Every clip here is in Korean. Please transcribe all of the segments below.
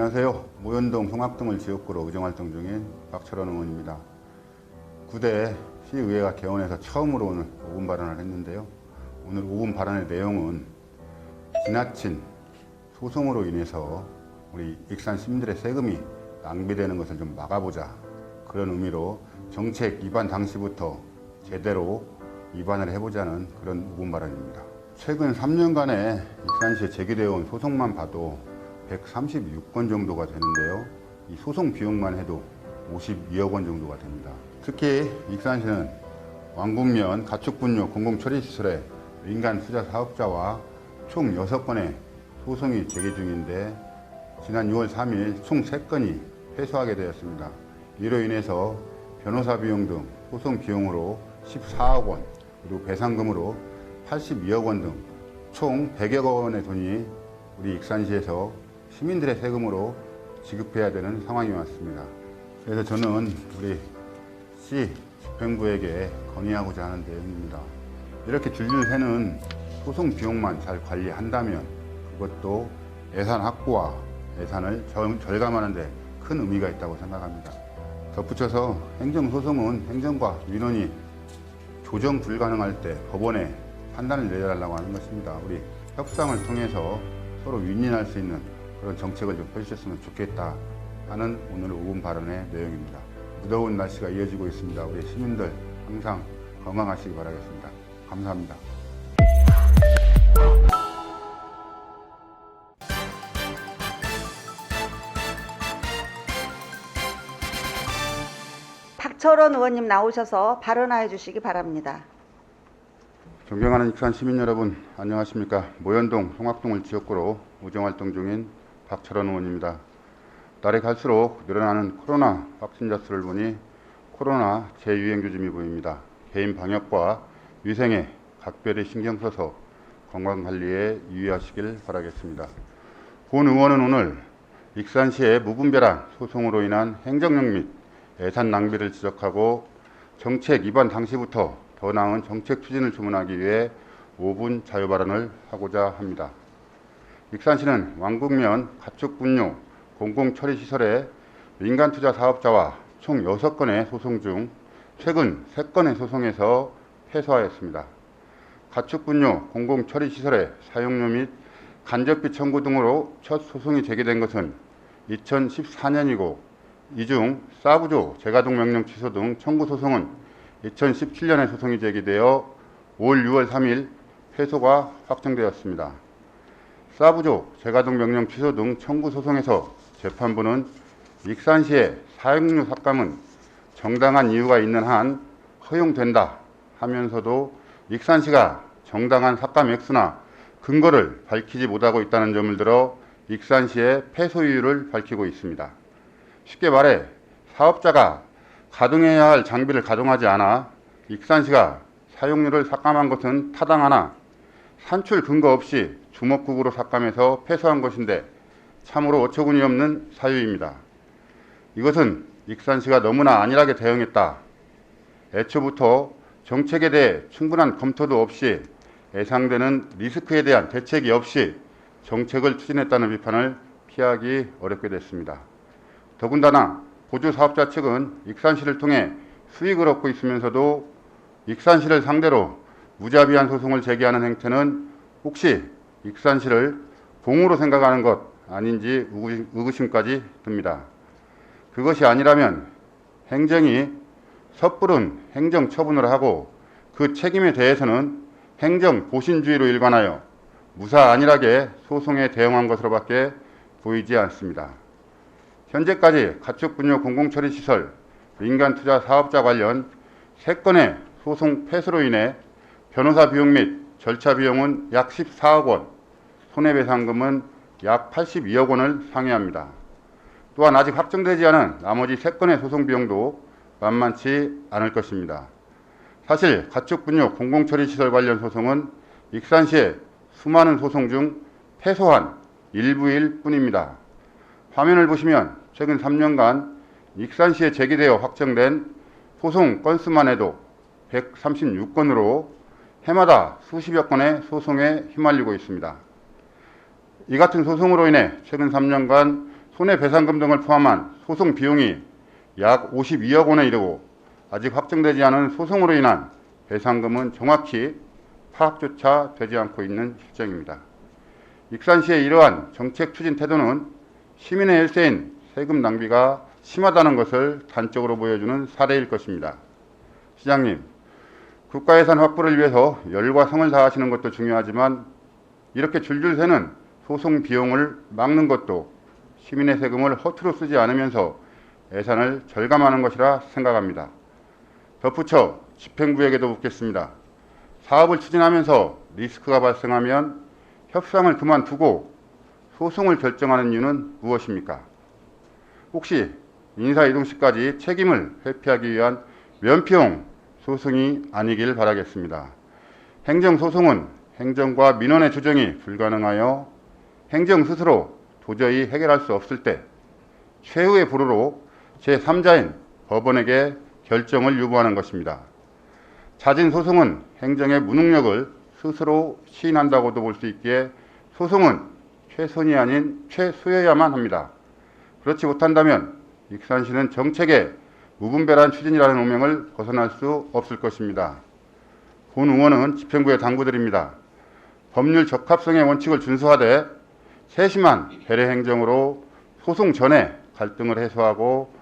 안녕하세요. 모현동 송악동을 지역구로 의정활동 중인 박철원 의원입니다. 9대 시의회가 개원해서 처음으로 오늘 5분 발언을 했는데요. 오늘 5분 발언의 내용은 지나친 소송으로 인해서 우리 익산 시민들의 세금이 낭비되는 것을 좀 막아보자 그런 의미로 정책 위반 당시부터 제대로 위반을 해보자는 그런 5분 발언입니다. 최근 3년간의 익산시에 제기되어 온 소송만 봐도 136건 정도가 되는데요. 이 소송 비용만 해도 52억 원 정도가 됩니다. 특히 익산시는 왕국면 가축분뇨 공공처리시설의 민간 투자 사업자와 총 6건의 소송이 제기 중인데 지난 6월 3일 총 3건이 패소하게 되었습니다. 이로 인해서 변호사 비용 등 소송 비용으로 14억 원 그리고 배상금으로 82억 원 등 총 100여 원의 돈이 우리 익산시에서 시민들의 세금으로 지급해야 되는 상황이 왔습니다. 그래서 저는 우리 시 집행부에게 건의하고자 하는 내용입니다. 이렇게 줄줄 새는 소송 비용만 잘 관리한다면 그것도 예산 확보와 예산을 절- 절감하는 데 큰 의미가 있다고 생각합니다. 덧붙여서 행정소송은 행정과 민원이 조정 불가능할 때 법원에 판단을 내려달라고 하는 것입니다. 우리 협상을 통해서 서로 윈윈할 수 있는 그런 정책을 좀 펼쳤으면 좋겠다 하는 오늘 5분 발언의 내용입니다. 무더운 날씨가 이어지고 있습니다. 우리 시민들 항상 건강하시기 바라겠습니다. 감사합니다. 박철원 의원님 나오셔서 발언하여 주시기 바랍니다. 존경하는 익산 시민 여러분 안녕하십니까 모현동 송악동을 지역구로 우정활동 중인 박철원 의원입니다. 날이 갈수록 늘어나는 코로나 확진자 수를 보니 코로나 재유행 조짐이 보입니다. 개인 방역과 위생에 각별히 신경 써서 건강 관리에 유의하시길 바라겠습니다. 본 의원은 오늘 익산시의 무분별한 소송으로 인한 행정력 및 예산 낭비를 지적하고 정책 위반 당시부터 더 나은 정책 추진을 주문하기 위해 5분 자유 발언을 하고자 합니다. 익산시는 왕국면 가축분뇨 공공처리시설의 민간 투자 사업자와 총 6건의 소송 중 최근 3건의 소송에서 패소하였습니다. 가축분뇨 공공처리시설의 사용료 및 간접비 청구 등으로 첫 소송이 제기된 것은 2014년이고 이중 사부조 재가동 명령 취소 등 청구 소송은 2017년에 소송이 제기되어 올 6월 3일 패소가 확정되었습니다. 사부조 재가동 명령 취소 등 청구 소송에서 재판부는 익산시의 사용료 삭감은 정당한 이유가 있는 한 허용된다 하면서도 익산시가 정당한 삭감 액수나 근거를 밝히지 못하고 있다는 점을 들어 익산시의 패소 이유를 밝히고 있습니다. 쉽게 말해 사업자가 가동해야 할 장비를 가동하지 않아 익산시가 사용료를 삭감한 것은 타당하나 산출 근거 없이 주먹국으로 삭감해서 패소한 것인데 참으로 어처구니 없는 사유입니다. 이것은 익산시가 너무나 안일하게 대응했다. 애초부터 정책에 대해 충분한 검토도 없이 예상되는 리스크에 대한 대책이 없이 정책을 추진했다는 비판을 피하기 어렵게 됐습니다. 더군다나 보조 사업자 측은 익산시를 통해 수익을 얻고 있으면서도 익산시를 상대로 무자비한 소송을 제기하는 행태는 혹시 익산시를 공으로 생각하는 것 아닌지 의구심- 의구심까지 듭니다. 그것이 아니라면 행정이 섣부른 행정 처분을 하고 그 책임에 대해서는 행정 보신주의로 일관하여 무사 안일하게 소송에 대응한 것으로밖에 보이지 않습니다. 현재까지 가축분뇨 공공처리시설 민간 투자 사업자 관련 3건의 소송 패소로 인해 변호사 비용 및 절차 비용은 약 14억 원, 손해배상금은 약 82억 원을 상회합니다. 또한 아직 확정되지 않은 나머지 3건의 소송 비용도 만만치 않을 것입니다. 사실 가축분뇨 공공처리시설 관련 소송은 익산시의 수많은 소송 중 패소한 일부일 뿐입니다. 화면을 보시면 최근 3년간 익산시에 제기되어 확정된 소송 건수만 해도 136건으로 해마다 수십여 건의 소송에 휘말리고 있습니다. 이 같은 소송으로 인해 최근 3년간 손해배상금 등을 포함한 소송 비용이 약 52억 원에 이르고 아직 확정되지 않은 소송으로 인한 배상금은 정확히 파악조차 되지 않고 있는 실정입니다. 익산시의 이러한 정책 추진 태도는 시민의 일세인 세금 낭비가 심하다는 것을 단적으로 보여주는 사례일 것입니다. 시장님, 국가예산 확보를 위해서 열과 성을 다하시는 것도 중요하지만 이렇게 줄줄 새는 소송 비용을 막는 것도 시민의 세금을 허투루 쓰지 않으면서 예산을 절감하는 것이라 생각합니다. 덧붙여 집행부에게도 묻겠습니다. 사업을 추진하면서 리스크가 발생하면 협상을 그만두고 소송을 결정하는 이유는 무엇입니까? 혹시 인사이동 시까지 책임을 회피하기 위한 면피용 소송이 아니길 바라겠습니다. 행정소송은 행정과 민원의 조정이 불가능하여 행정 스스로 도저히 해결할 수 없을 때 최후의 보루로 제3자인 법원에게 결정을 유보하는 것입니다. 잦은 소송은 행정의 무능력을 스스로 시인한다고도 볼 수 있기에 소송은 최선이 아닌 최소여야만 합니다. 그렇지 못한다면 익산시는 정책의 무분별한 추진이라는 오명을 벗어날 수 없을 것입니다. 본 의원은 집행부에 당부드립니다. 법률 적합성의 원칙을 준수하되 세심한 배려 행정으로 소송 전에 갈등을 해소하고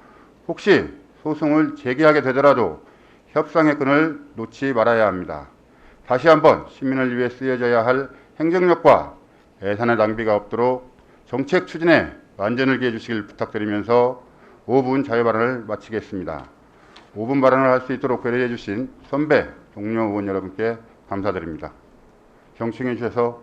혹시 소송을 제기하게 되더라도 협상의 끈을 놓지 말아야 합니다. 다시 한번 시민을 위해 쓰여져야 할 행정력과 예산의 낭비가 없도록 정책 추진에 완전을 기해 주시길 부탁드리면서 5분 자유 발언을 마치겠습니다. 5분 발언을 할 수 있도록 배려해 주신 선배 동료 의원 여러분께 감사드립니다. 경청해 주셔서